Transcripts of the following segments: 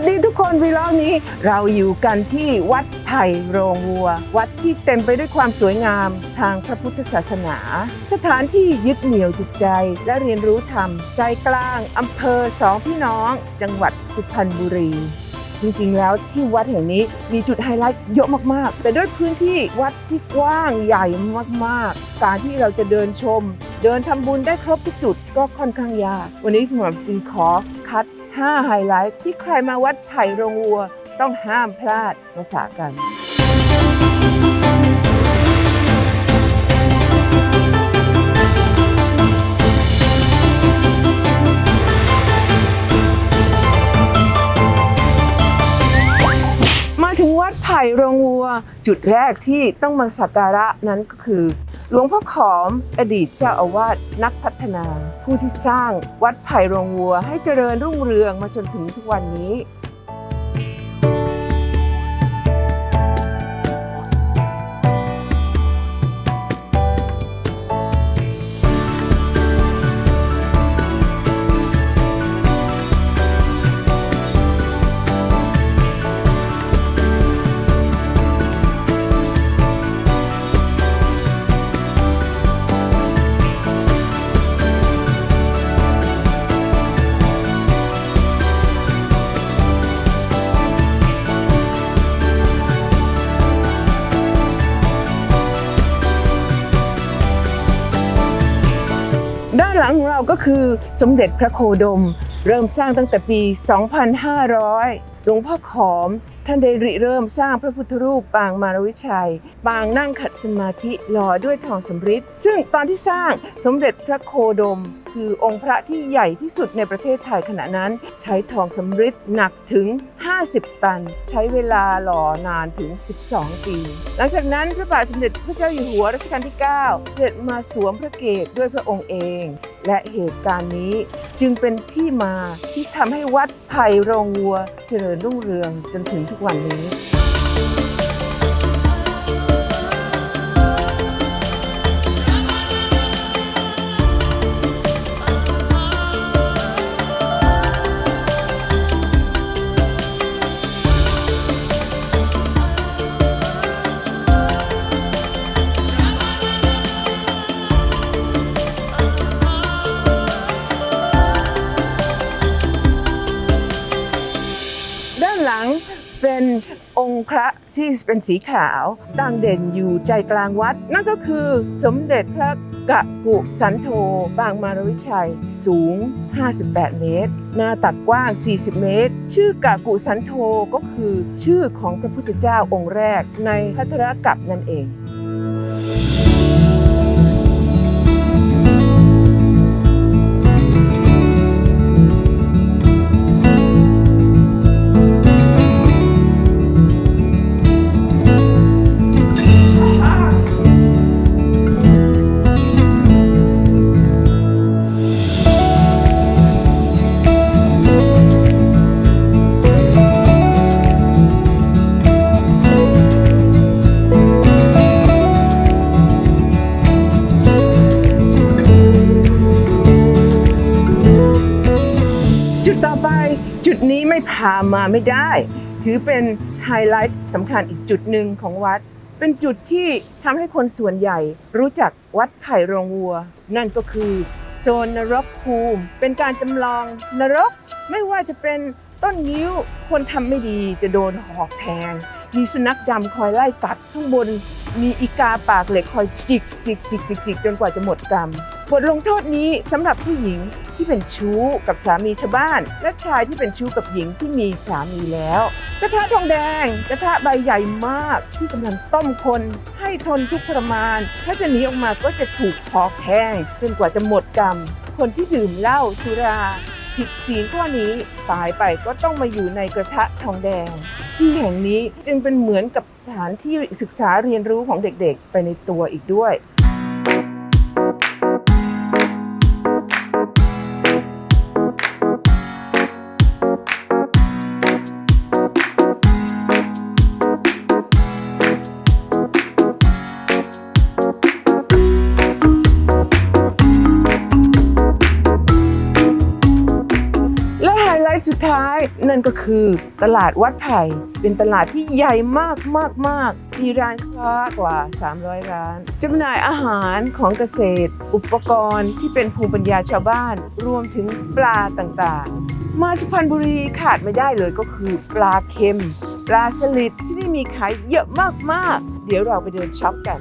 วัสดีทุกคนวีล็อกนี้ เราอยู่กันที่วัดไผ่โรงวัว วัดที่เต็มไปด้วยความสวยงามทางพระพุทธศาสนา สถานที่ยึดเหนี่ยวจิตใจ และเรียนรู้ธรรม ใจกลางอำเภอสองพี่น้อง จังหวัดสุพรรณบุรี จริงๆ แล้วที่วัดแห่งนี้มีจุดไฮไลท์เยอะมากๆ แต่ด้วยพื้นที่วัดที่กว้างใหญ่มากๆ การที่เราจะเดินชม เดินทำบุญได้ครบทุกจุดก็ค่อนข้างยาก วันนี้คุณหมอจึงขอคัด 5 ไฮไลท์ที่ใครมาวัดไผ่โรงวัว ต้องห้ามพลาดมาฝากกัน จุดแรกที่ต้องมาสักการะนั้นก็คือ หลวงพ่อขอมอดีตเจ้าอาวาสนักพัฒนา ผู้ที่สร้างวัดไผ่โรงวัวให้เจริญรุ่งเรืองมาจนถึงทุกวันนี้านหลังของเราก็คือสมเด็จพระโคดม เริ่มสร้างตั้งแต่ปี 2500 หลวงพ่อขอม ท่านได้ริเริ่มสร้างพระพุทธรูปปางมารวิชัย ปางนั่งขัดสมาธิหล่อด้วยทองสำริดซึ่งตอนที่สร้างสมเด็จพระโคดมคือองค์พระที่ใหญ่ที่สุดในประเทศไทยขณะนั้น ใช้ทองสำริดหนักถึง 50 ตัน ใช้เวลาหล่อนานถึง 12 ปี หลังจากนั้นพระบาทสมเด็จพระเจ้าอยู่หัวรัชกาลที่ 9 เสด็จมาสวมพระเกศด้วยพระองค์เอง และเหตุการณ์นี้จึงเป็นที่มาที่ทำให้วัดไผ่โรงวัวเจริญรุ่งเรืองจนถึงทุกวันนี้ เป็นองค์พระที่เป็นสีขาวตั้งเด่นอยู่ใจกลางวัด นั่นก็คือสมเด็จพระกะกุสันโธบางมารวิชัย สูง 58 เมตร หน้าตักกว้าง 40 เมตร ชื่อกะกุสันโธก็คือชื่อของพระพุทธเจ้าองค์แรกในพัทรกัปนั่นเอง พามาไม่ได้ ถือเป็นไฮไลท์สำคัญอีกจุดหนึ่งของวัด เป็นจุดที่ทำให้คนส่วนใหญ่รู้จักวัดไผ่โรงวัว นั่นก็คือโซนนรกภูมิ เป็นการจำลองนรก ไม่ว่าจะเป็นต้นนิ้วคนทำไม่ดีจะโดนหอกแทง มีสุนัขดำคอยไล่กัดข้างบน มีอีกาปากเหล็กคอยจิกจิกจิกจิกจิกจนกว่าจะหมดกรรมบทลงโทษนี้สำหรับผู้หญิง ที่เป็นชู้กับสามีชาวบ้าน และชายที่เป็นชู้กับหญิงที่มีสามีแล้ว กระทะทองแดง กระทะใบใหญ่มากที่กำลังต้มคนให้ทนทุกข์ทรมาน ถ้าจะหนีออกมาก็จะถูกหอกแทงจนกว่าจะหมดกรรม คนที่ดื่มเหล้าสุรา ผิดศีลข้อนี้ตายไปก็ต้องมาอยู่ในกระทะทองแดง ที่แห่งนี้จึงเป็นเหมือนกับสถานที่ศึกษาเรียนรู้ของเด็กๆ ไปในตัวอีกด้วย ดท้ายนั่นก็คือตลาดวัดไผ่เป็นตลาดที่ใหญ่มากมากมากมีร้านค้ากว่า 300 ร้าน จำหน่ายอาหารของเกษตร อุปกรณ์ที่เป็นภูมิปัญญาชาวบ้าน รวมถึงปลาต่างๆ มาสุพรรณบุรีขาดไม่ได้เลยก็คือปลาเค็ม ปลาสลิดที่นี่มีขายเยอะมากๆ เดี๋ยวเราไปเดินช็อปกัน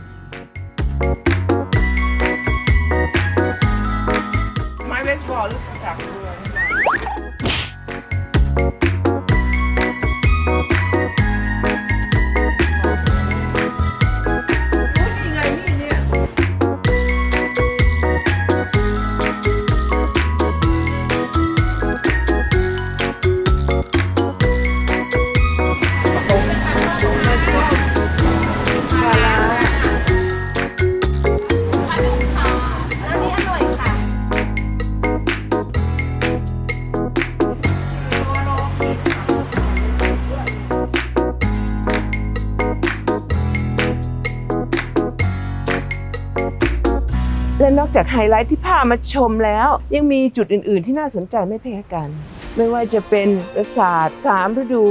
และนอกจากไฮไลท์ที่พามาชมแล้ว ยังมีจุดอื่น ๆ ที่น่าสนใจไม่แพ้กัน ไม่ว่าจะเป็นปราสาทสามฤดู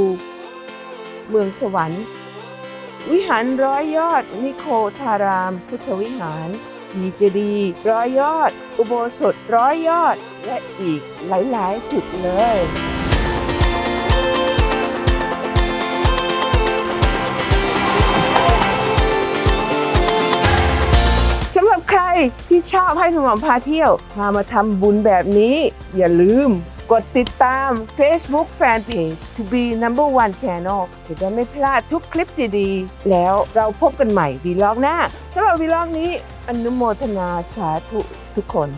เมืองสวรรค์ วิหารร้อยยอด นิโคธาราม พุทธวิหารมีเจดีย์ร้อยยอด อุโบสถร้อยยอด และอีกหลาย ๆ จุดเลย รับใครที่ชอบให้คุณหมอพาเที่ยว พามาทำบุญแบบนี้ อย่าลืมกดติดตาม Facebook Fanpage to be number one channel จะได้ไม่พลาดทุกคลิปดีๆ แล้วเราพบกันใหม่วีล็อกหน้าสำหรับวีล็อกนี้อนุโมทนาสาธุทุกคน